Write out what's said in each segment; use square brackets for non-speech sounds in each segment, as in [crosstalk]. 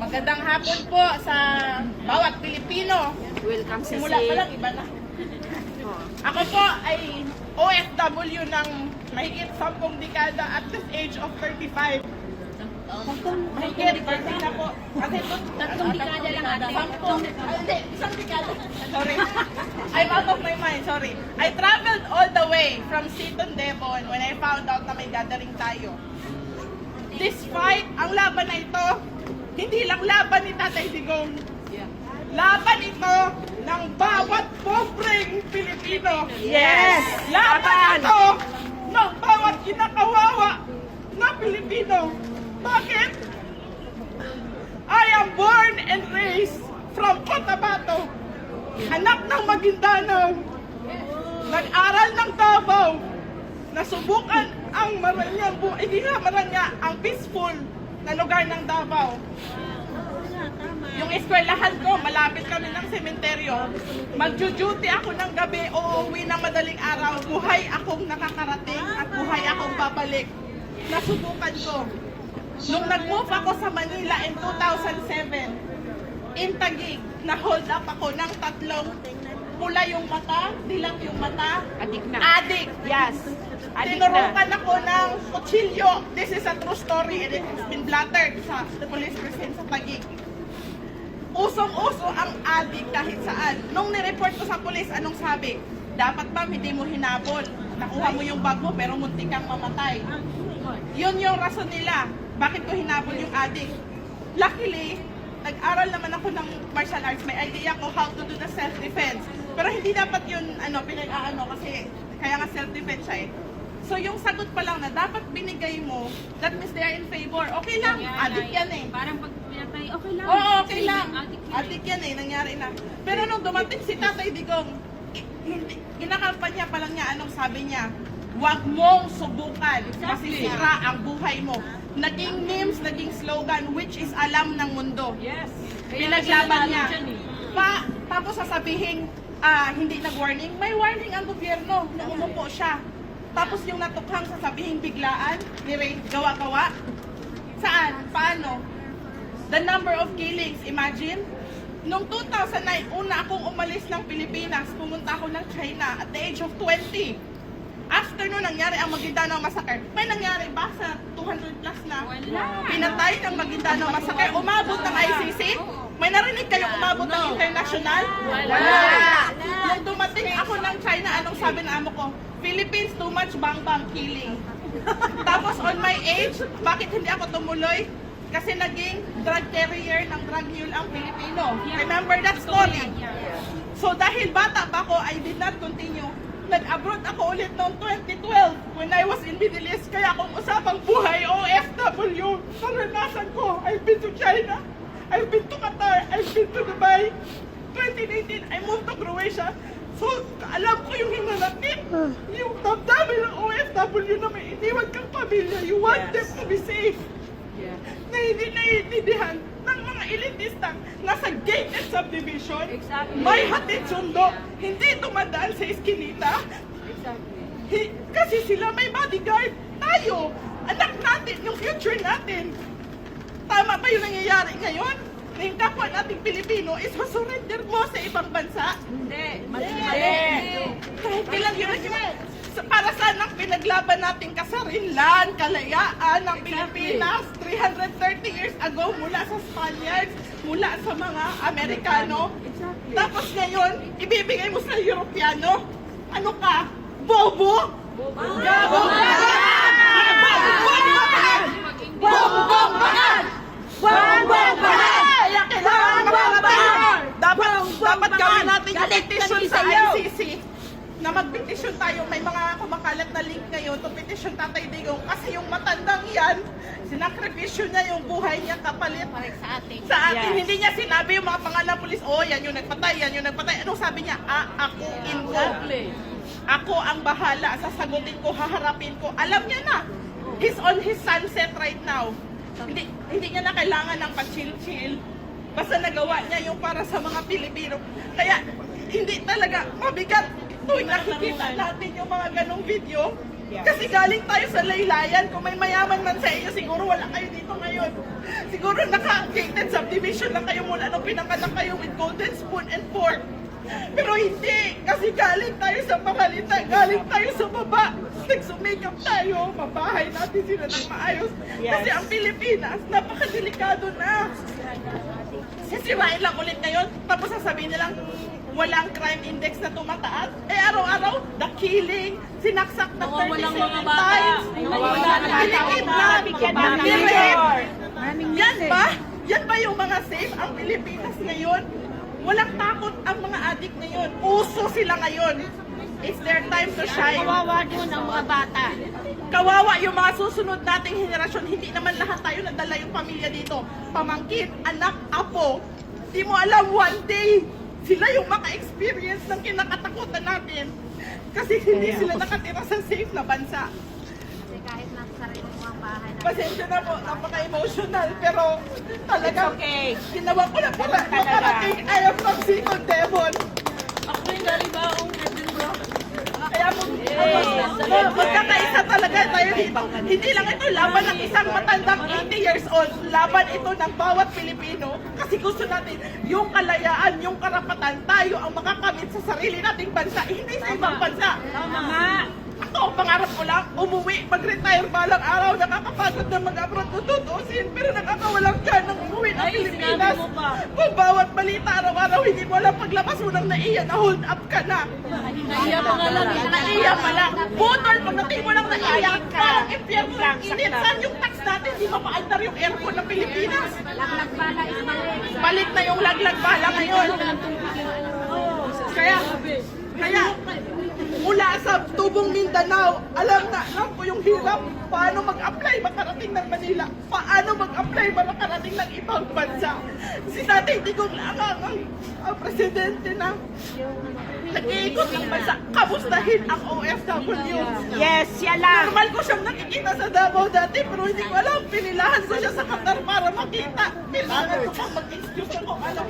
Magandang hapon po sa bawat Pilipino. Welcome sa Simula pa lang, iba na. Ako po ay OFW ng mahigit 10 dekada at this age of 35. Mahigit 30 na po. Kasi ito, Tatlong dekada lang ate. Sampung, ah, hindi, isang dekada. Sorry. I'm out of my mind, sorry. I traveled all the way from Seaton, Devon when I found out na may gathering tayo. This fight, ang laban na ito, hindi lang laban ni Tatay Digong. Laban ito ng bawat pobreng Pilipino. Yes! Laban ito ng bawat kinakawawa na Pilipino. Bakit? I am born and raised from Cotabato. Anak ng Maguindanao. Nag-aral ng Davao. Nasubukan ang Maranyang bu hindi nga Maranya, ang peaceful na lugar ng Davao. Yung eskwelahan ko, malapit kami ng sementeryo. Magjo-duty ako ng gabi o uwi ng madaling araw. Buhay akong nakakarating at buhay akong babalik. Nasubukan ko. Nung nag-move ako sa Manila in 2007, in Taguig, na-hold up ako ng tatlong pula yung mata, dilang yung mata, Adik na. Adik, yes. Adik Tinurukan ako ng kutsilyo. This is a true story and it has been blattered sa police precinct sa Taguig. Usong-uso ang adik kahit saan. Nung nireport ko sa police, anong sabi? Dapat ba hindi mo hinabol? Nakuha mo yung bag mo pero muntik kang mamatay. Yun yung rason nila. Bakit ko hinabol yung adik? Luckily, nag-aral naman ako ng martial arts. May idea ko how to do the self-defense. Pero hindi dapat yun ano, pinag-aano kasi kaya nga self-defense siya eh. So yung sagot pa lang na dapat binigay mo, that means they are in favor. Okay lang, adik yan eh. Parang pag pinatay, okay lang. Oo, okay Kasi lang. adik. Adik yan eh, nangyari na. Pero nung dumating si Tatay Digong, hindi, kinakampanya pa lang niya, anong sabi niya? Huwag mong subukan, masisira ang buhay mo. Naging memes, naging slogan, which is alam ng mundo. Yes. Pinaglaban niya. eh. Pa, tapos sasabihin, ah, hindi nag-warning. May warning ang gobyerno nung umupo siya. Tapos yung natukhang sasabihin biglaan, ni Ray, gawa-gawa. Saan? Paano? The number of killings, imagine. Noong 2009, una akong umalis ng Pilipinas, pumunta ako ng China at the age of 20. After nun, nangyari ang Maguindanao Massacre. May nangyari ba sa 200 plus na Wala. pinatay ng Maguindanao Massacre? Umabot ng ICC? Narinig kayong umabot ng international? Wala. Nung dumating ako ng China, anong sabi ng amo ko? Philippines, too much bang-bang killing. [laughs] Tapos on my age, bakit hindi ako tumuloy? Kasi naging drug carrier ng drug mule ang Pilipino. Remember that story? So dahil bata pa ako, I did not continue. Nag-abroad ako ulit noong 2012 when I was in Middle East. Kaya kung usapang buhay, OFW, naranasan ko. I've been to China, I've been to been to Dubai. 2019, I moved to Croatia. So, alam ko yung hinanapin, yung damdamin ng OFW na may iniwan kang pamilya. You want them to be safe na hindi naiintindihan ng mga elitistang nasa gated subdivision. Exactly. May hatid sundo, hindi dumadaan sa eskinita. Exactly. Kasi sila may bodyguard. Tayo, anak natin, yung future natin. Tama ba yung nangyayari ngayon? Na yung kapwa nating Pilipino is surrender mo sa ibang bansa? Hindi. Hindi. Kahit ilang yun. Sa- Para saan ang pinaglaban nating kasarinlan, kalayaan ng Pilipinas 330 years ago mula sa Spaniards, mula sa mga Amerikano. Exactly. Tapos ngayon, ibibigay mo sa Europeano? Ano ka? Bobo? Gago ka! Bongbong bakal! Bongbong bakal! Bongbong bakal! Kaya kailangan makarating. Dapat, dapat kami sa. ICC na magpetisyon tayo. May mga kumakalat na link ngayon to petition Tatay Digong kasi yung matandang yan, sinakripisyo niya yung buhay niya kapalit Sa atin. sa atin. Yes. Hindi niya sinabi yung mga pangalan pulis, oh, yan yung nagpatay, yan yung nagpatay. Anong sabi niya? Ah, ako in. Exactly. Ako ang bahala, sasagutin ko, haharapin ko. Alam niya na. He's on his sunset right now. Hindi, hindi niya na kailangan ng pa-chill-chill. Basta nagawa niya yung para sa mga Pilipino. Kaya, hindi talaga mabigat. Tuwing nakikita natin yung mga ganong video, Kasi galing tayo sa laylayan. Kung may mayaman man sa inyo, siguro wala kayo dito ngayon. Siguro naka-gated subdivision lang kayo mula nung pinanganak kayo with golden spoon and fork. Pero hindi, kasi galing tayo sa pakalita, galing tayo sa baba. Nagsumikap tayo, mabahay natin sila ng maayos. Kasi ang Pilipinas, napakadelikado na. Sisirain lang ulit ngayon, tapos sasabihin nilang walang crime index na tumataas. Eh araw-araw, the killing, sinaksak na Nawawalang 37 mga bata. times. Nawawalan ng bata. Direct. Maraming Yan ba? Yan ba yung mga safe ang Pilipinas ngayon? Walang takot ang mga adik ngayon. Uso sila ngayon. It's their time to shine. Kawawa din ang mga bata. Kawawa yung mga susunod nating henerasyon. Hindi naman lahat tayo nadala yung pamilya dito. Pamangkin, anak, apo. Di mo alam one day, sila yung maka-experience ng kinakatakutan natin. Kasi hindi sila nakatira sa safe na bansa. Kasi kahit nasa sarili mo ang bahay na. Pasensya na po, napaka-emotional. Pero talagang okay. ginawa ko na para Talaga. makarating. I am from Second Devon. Ako yung nalibaong Edinburgh. Kaya mo, magkakaisa talaga tayo dito. Hindi lang ito laban ng isang matandang 80 years old. Laban ito ng bawat Pilipino. Kasi gusto natin yung kalayaan, yung karapatan, tayo ang makakamit sa sarili nating bansa, hindi sa ibang bansa. Tama. Ako, ang pangarap ko lang, umuwi, mag-retire balang araw, nakakapagod na mag-abroad tututusin, pero nakakawalang dyan ng umuwi ng Ay, Pilipinas. mo pa. Kung bawat balita araw-araw, hindi mo alam paglabas mo nang naiya na hold up ka na. Naiya pa nga lang. Naiya pa lang. Butol, pagdating mo lang naiya, parang impyerno lang init. Saan yung tax natin? Di ba paandar yung aircon ng Pilipinas? Laglag bala is balik. Palit na yung laglag bala ngayon. Kaya, kaya, mula sa tubong Mindanao, alam na, alam ko yung hirap, paano mag-apply makarating ng Manila, paano mag-apply makarating ng ibang bansa. Si Tatay Digong lang ang, ang, ang presidente na nag-iikot ng bansa, kamustahin ang OFW. Yes, siya lang. Normal ko siyang nakikita sa Davao dati, pero hindi ko alam, pinilahan ko siya sa Qatar para makita. Kailangan ko pang mag-excuse ako, ano,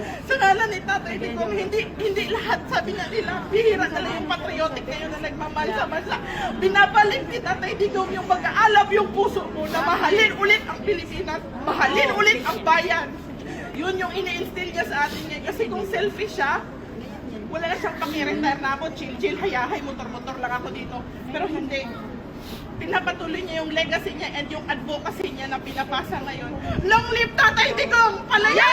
ngalan ni Tatay Digong, hindi, hindi lahat, sabi nga nila, bihira na yung patriotic kayo na nagmamahal sa bansa. Binabalik ni Tatay Digong yung pag-aalab yung puso mo na mahalin ulit ang Pilipinas, mahalin ulit ang bayan. Yun yung ini-instill niya sa atin ngayon. Kasi kung selfish siya, wala na siyang paki-retire na ako, chill-chill, hayahay, motor-motor lang ako dito. Pero hindi. Pinapatuloy niya yung legacy niya and yung advocacy niya na pinapasa ngayon. Long live Tatay Digong! Palaya!